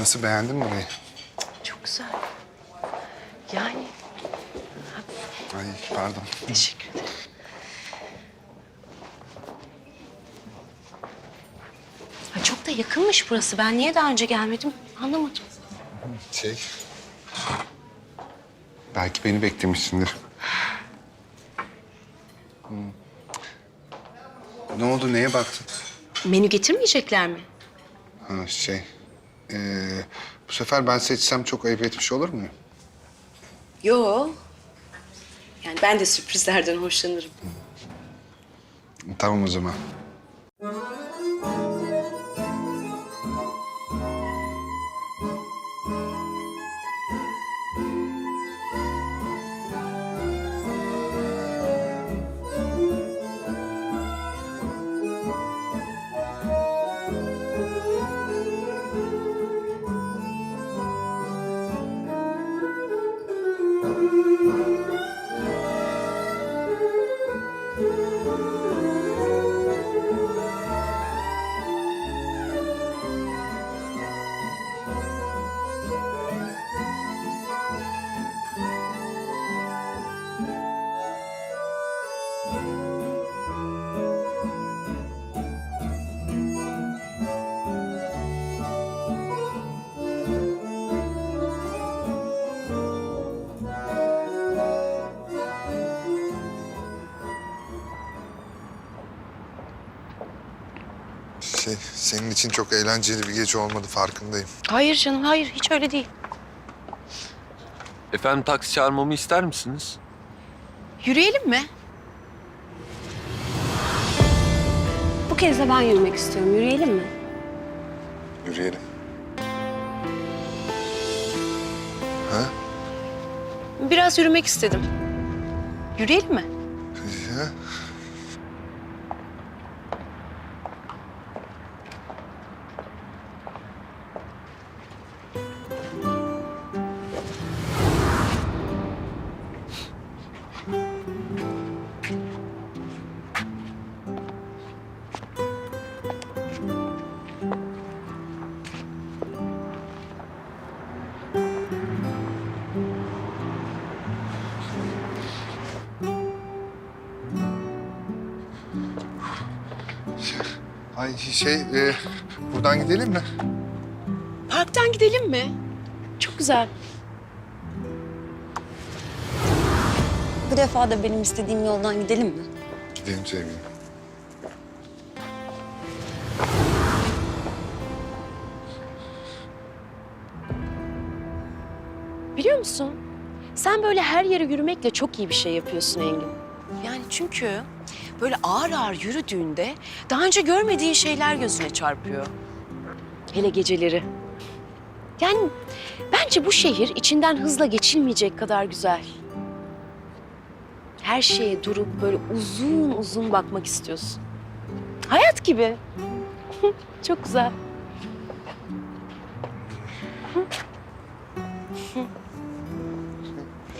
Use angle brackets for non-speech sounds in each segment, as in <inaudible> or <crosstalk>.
Nasıl beğendin mi burayı? Çok güzel. Yani Ay pardon. teşekkür ederim. Ha, çok da yakınmış burası. Ben niye daha önce gelmedim anlamadım. Şey... Belki beni beklemişsindir. Hmm. Ne oldu? Neye baktın? Menü getirmeyecekler mi? Ha şey... ee, bu sefer ben seçsem çok ayıp etmiş olur muyum? Yo. Yani ben de sürprizlerden hoşlanırım. Tamam o zaman. Senin için çok eğlenceli bir gece olmadı farkındayım. Hayır canım hayır hiç öyle değil. Efendim taksi çağırmamı ister misiniz? Yürüyelim mi? Bu kez de ben yürümek istiyorum. Yürüyelim mi? Yürüyelim. Ha? Biraz yürümek istedim. Yürüyelim mi? Ay şey, e, buradan gidelim mi? Parktan gidelim mi? Çok güzel. Bu defa da benim istediğim yoldan gidelim mi? Gidelim sevgilim. Biliyor musun? Sen böyle her yere yürümekle çok iyi bir şey yapıyorsun Engin. Yani çünkü böyle ağır ağır yürüdüğünde daha önce görmediğin şeyler gözüne çarpıyor. Hele geceleri. Yani bence bu şehir içinden hızla geçilmeyecek kadar güzel. Her şeye durup böyle uzun uzun bakmak istiyorsun. Hayat gibi. <laughs> çok güzel.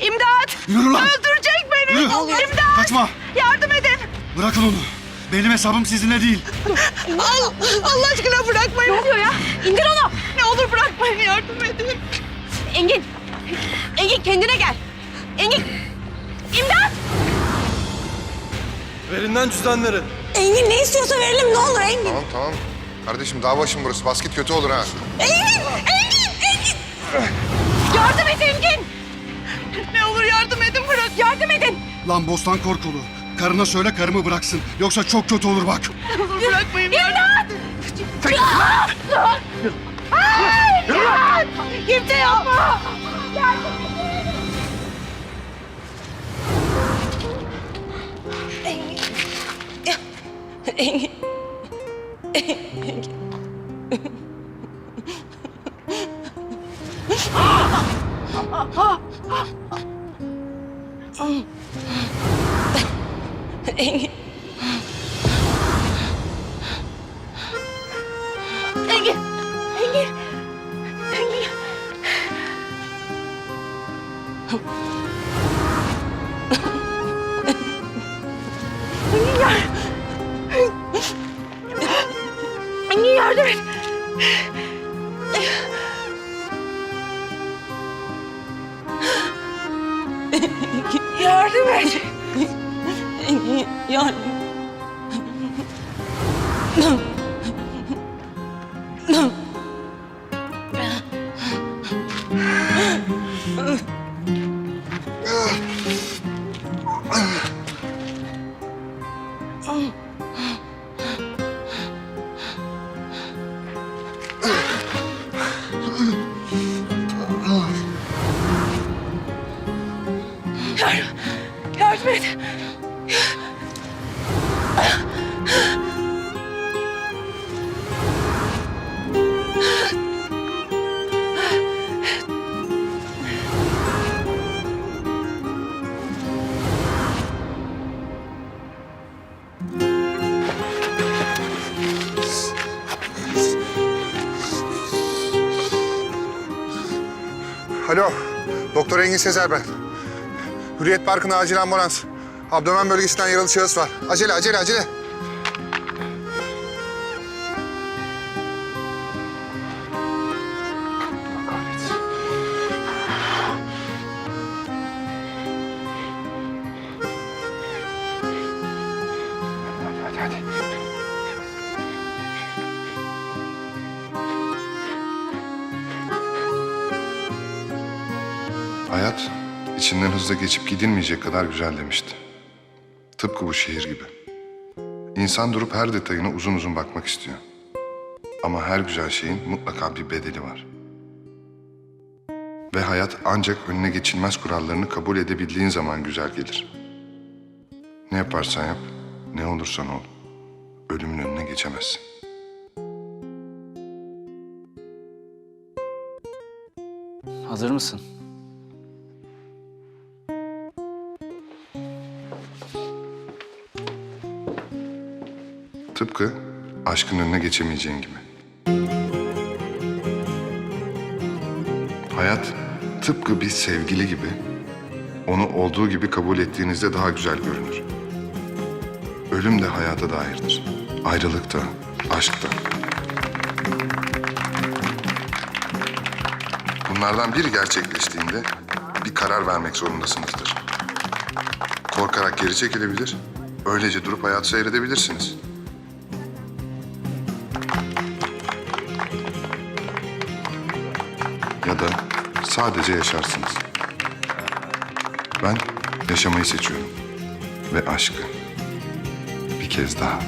İmdat! Yürü lan! Öldürecek beni! Yürü! İmdat! Kaçma! Yardım edin! Bırakın onu. Benim hesabım sizinle değil. Al, Allah aşkına bırakmayın. Ne oluyor ya? İndir onu. Ne olur bırakmayın yardım edin. Engin. Engin kendine gel. Engin. İmdat. Verin lan cüzdanları. Engin ne istiyorsa verelim ne olur Engin. Tamam tamam. Kardeşim dağ başım burası. Basket kötü olur ha. Engin! Engin! Engin! Yardım et Engin. Ne olur yardım edin bırak. Yardım edin. Lan bostan korkulu. Karına söyle karımı bıraksın. Yoksa çok kötü olur bak. Olur bırakmayın. İmdat. İmdat. Ay, İmdat. Kimse yapma. Engin. Engin. Engin. Engin. Engin. Engin. Engin. Engin yar. Yardım. Yardım et. Yani Yardım et. Alo, Doktor Engin Sezer ben. Hürriyet Parkı'na acil ambulans. Abdomen bölgesinden yaralı şahıs var. Acele, acele, acele. Hayat içinden hızla geçip gidilmeyecek kadar güzel demişti. Tıpkı bu şehir gibi. İnsan durup her detayına uzun uzun bakmak istiyor. Ama her güzel şeyin mutlaka bir bedeli var. Ve hayat ancak önüne geçilmez kurallarını kabul edebildiğin zaman güzel gelir. Ne yaparsan yap, ne olursan ol, ölümün önüne geçemezsin. Hazır mısın? Tıpkı aşkın önüne geçemeyeceğin gibi. Hayat tıpkı bir sevgili gibi onu olduğu gibi kabul ettiğinizde daha güzel görünür. Ölüm de hayata dairdir. Ayrılık da, aşk da. Bunlardan biri gerçekleştiğinde bir karar vermek zorundasınızdır. Korkarak geri çekilebilir, öylece durup hayatı seyredebilirsiniz. Sadece yaşarsınız. Ben yaşamayı seçiyorum ve aşkı. Bir kez daha.